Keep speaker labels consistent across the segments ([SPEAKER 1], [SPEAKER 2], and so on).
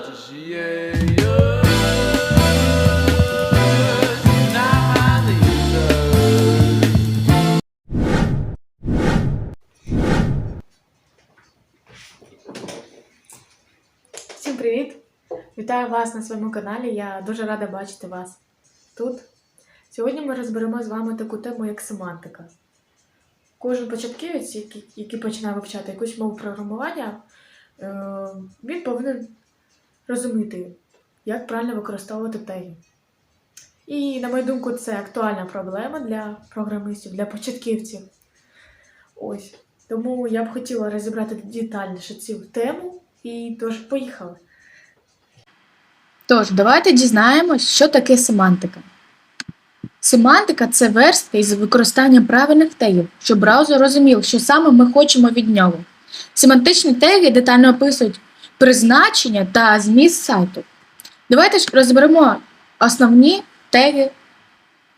[SPEAKER 1] Всім привіт! Вітаю вас на своєму каналі. Я дуже рада бачити вас тут. Сьогодні ми розберемо з вами таку тему, як семантика. Кожен початківець, який починає вивчати якусь мову програмування, е, він повинен розуміти, як правильно використовувати теги. І, на мою думку, це актуальна проблема для програмистів, для початківців. Ось. Тому я б хотіла розібрати детальніше цю тему. І тож поїхали.
[SPEAKER 2] Тож, давайте дізнаємось, що таке семантика. Семантика це верстка із використанням правильних тегів, щоб браузер розумів, що саме ми хочемо від нього. Семантичні теги детально описують призначення та зміст сайту. Давайте ж розберемо основні теги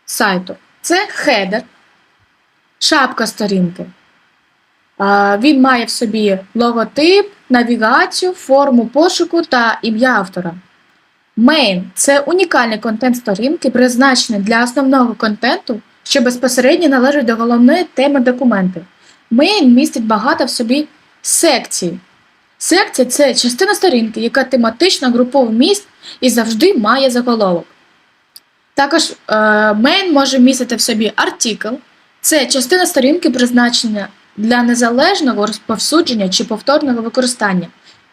[SPEAKER 2] сайту. Це хедер, шапка сторінки. Він має в собі логотип, навігацію, форму пошуку та ім'я автора. Main – це унікальний контент сторінки, призначений для основного контенту, що безпосередньо належить до головної теми документу. Main містить багато в собі секцій. Секція це частина сторінки, яка тематично груповує міст і завжди має заголовок. Також main може містити в собі артикл, це частина сторінки, призначена для незалежного розповсюдження чи повторного використання.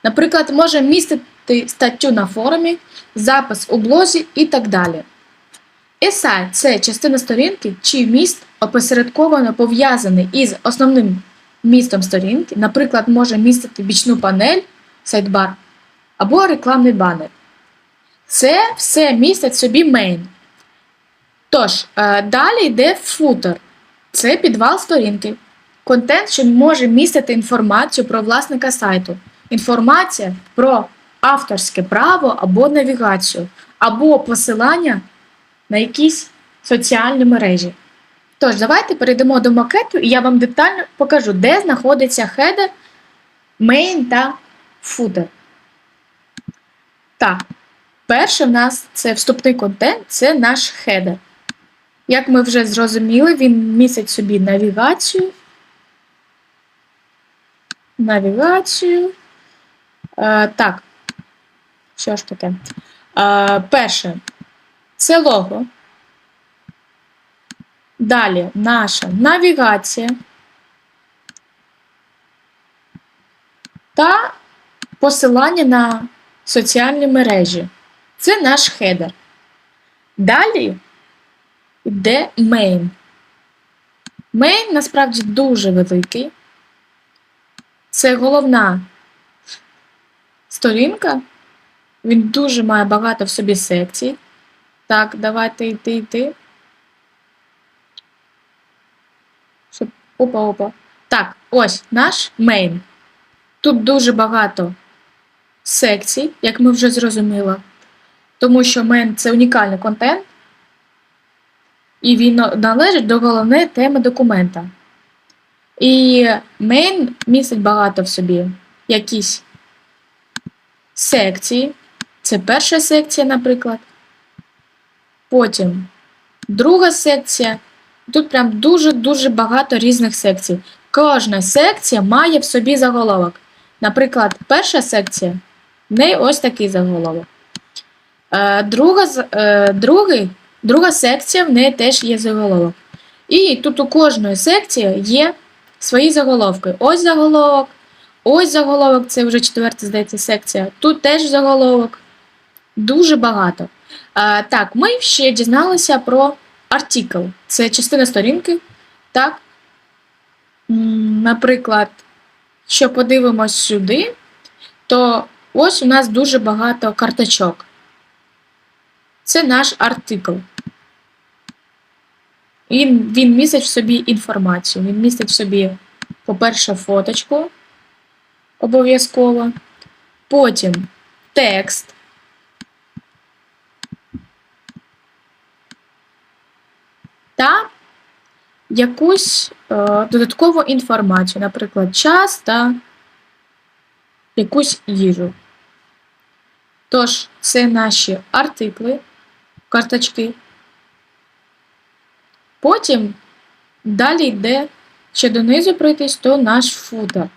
[SPEAKER 2] Наприклад, може містити статтю на форумі, запис у блозі і так далі. Есай це частина сторінки, чий міст опосередковано пов'язаний із основним містом сторінки, наприклад, може містити бічну панель, сайдбар або рекламний банер. Це все містить собі main. Тож, е, далі йде footer. Це підвал сторінки. Контент, що може містити інформацію про власника сайту, інформація про авторське право або навігацію, або посилання на якісь соціальні мережі. Тож, давайте перейдемо до макету, і я вам детально покажу, де знаходиться хедер, main та footer. Так, перше в нас це вступний контент, це наш хедер. Як ми вже зрозуміли, він містить собі навігацію навігацію. Е, так, що ж таке? Е, перше, це лого. Далі наша навігація. Та посилання на соціальні мережі. Це наш хедер. Далі йде main. Main насправді дуже великий. Це головна сторінка. Він дуже має багато в собі секцій. Так, давайте йти йти. Щоб... Опа-опа. Так, ось наш мейн. Тут дуже багато секцій, як ми вже зрозуміли. Тому що мейн це унікальний контент, і він належить до головної теми документа. І main містить багато в собі якісь секції. Це перша секція, наприклад. Потім друга секція. Тут прям дуже-дуже багато різних секцій. Кожна секція має в собі заголовок. Наприклад, перша секція в неї ось такий заголовок. Е, друга, е, другий, друга секція в неї теж є заголовок. І тут у кожної секції є свої заголовки. Ось заголовок, ось заголовок, це вже четверта, здається, секція. Тут теж заголовок. Дуже багато. А, Так, ми ще дізналися про артикл. Це частина сторінки. Так. Наприклад, що подивимось сюди, то ось у нас дуже багато карточок. Це наш артикл. І він містить в собі інформацію. Він містить в собі, по-перше, фоточку обов'язково. Потім текст. Та якусь е, додаткову інформацію, наприклад, час та якусь їжу. Тож, це наші артикли, карточки. Потім далі йде ще донизу пройтись, то наш футер.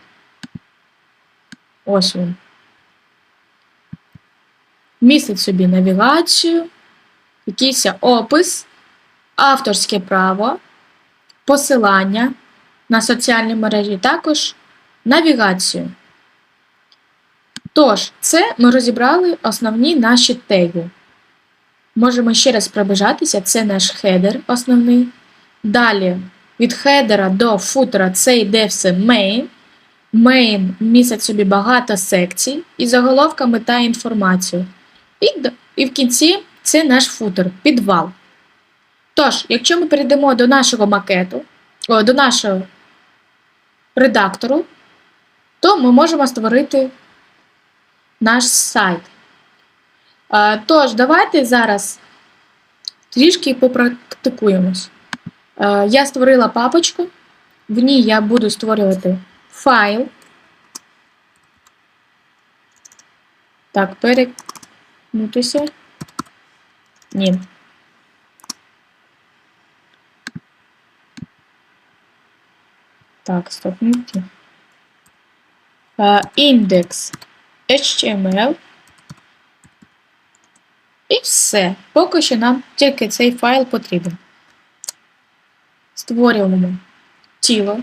[SPEAKER 2] Ось він. Містить собі навігацію, якийсь опис, авторське право, посилання на соціальні мережі, також навігацію. Тож, це ми розібрали основні наші теги. Можемо ще раз пробежатися, це наш хедер основний. Далі від хедера до футера це йде все main. Main містить собі багато секцій і заголовками та інформацію. І в кінці це наш футер, підвал. Тож, якщо ми перейдемо до нашого макету, о, до нашого редактору, то ми можемо створити наш сайт. Тож, давайте зараз трішки попрактикуємось. Я створила папочку, в ній я буду створювати файл. Так, перекнутися. Ні. Так, стопнути. Індекс HTML. І все. Поки що нам тільки цей файл потрібен. Створюємо тіло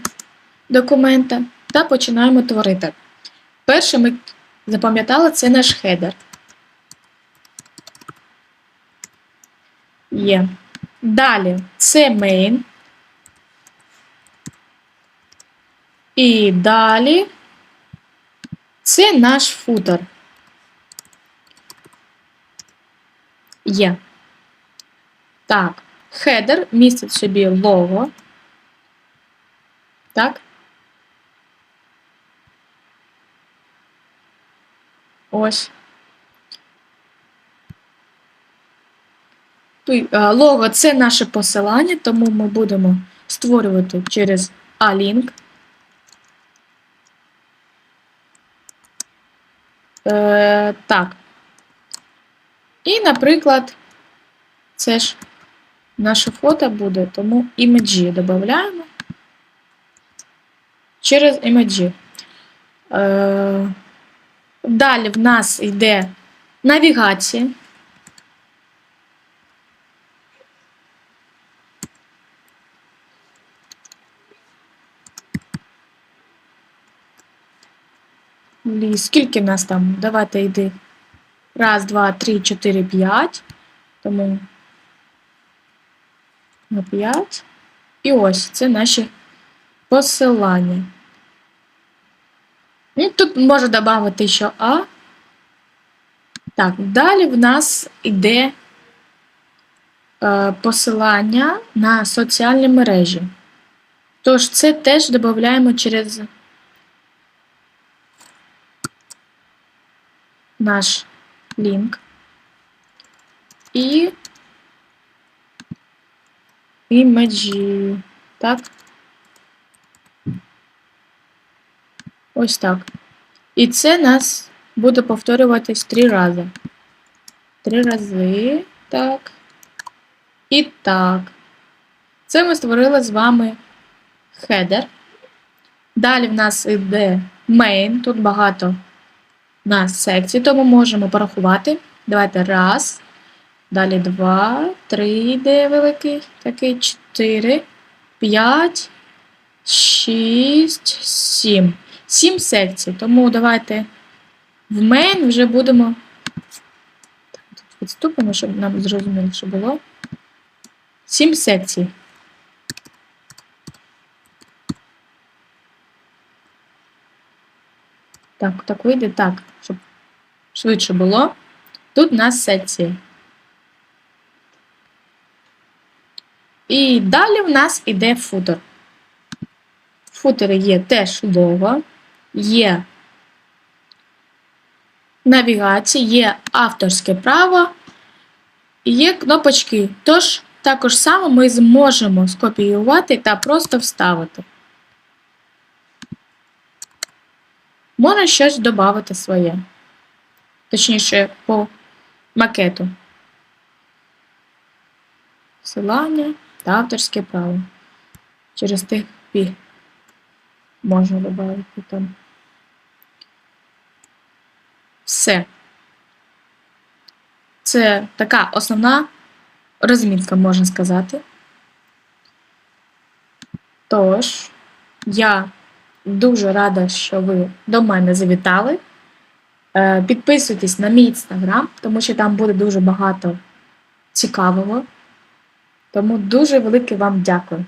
[SPEAKER 2] документа та починаємо творити. Перше ми запам'ятали це наш хедер. Є. Далі це main. І далі це наш футер. Є. Так, хедер містить собі лого. Так. Ось. Лого це наше посилання, тому ми будемо створювати через A-Link. Е, так. І, наприклад, це ж наше фото буде, тому імеджі додаємо через імеджі. Е, далі в нас йде навігація. Скільки в нас там? Давайте йди. Раз, два, три, чотири, п'ять. Тому на 5. І ось це наші посилання. Ну, тут можу додати ще А. Так, далі в нас йде е, посилання на соціальні мережі. Тож це теж додаємо через наш лінк. І імеджі. Так. Ось так. І це нас буде повторюватись три рази. Три рази. Так. І так. Це ми створили з вами хедер. Далі в нас йде main. Тут багато у нас секцій, тому можемо порахувати. Давайте раз. Далі два, три йде великий, такий, чотири, п'ять, шість, сім. Сім секцій. Тому давайте в main вже будемо. Так, тут відступимо, щоб нам зрозуміло, що було. Сім секцій. Так, так вийде так, щоб швидше було. Тут у нас секції. І далі в нас іде футер. В футері є теж лого, є навігація, є авторське право і є кнопочки. Тож, також само ми зможемо скопіювати та просто вставити. Можна щось додати своє. точніше, по макету. Посилання та авторське право. Через тих пі можна додати там. Все. Це така основна розмітка, можна сказати. Тож, я дуже рада, що ви до мене завітали. Е, Підписуйтесь на мій інстаграм, тому що там буде дуже багато цікавого. Тому дуже велике вам дякую.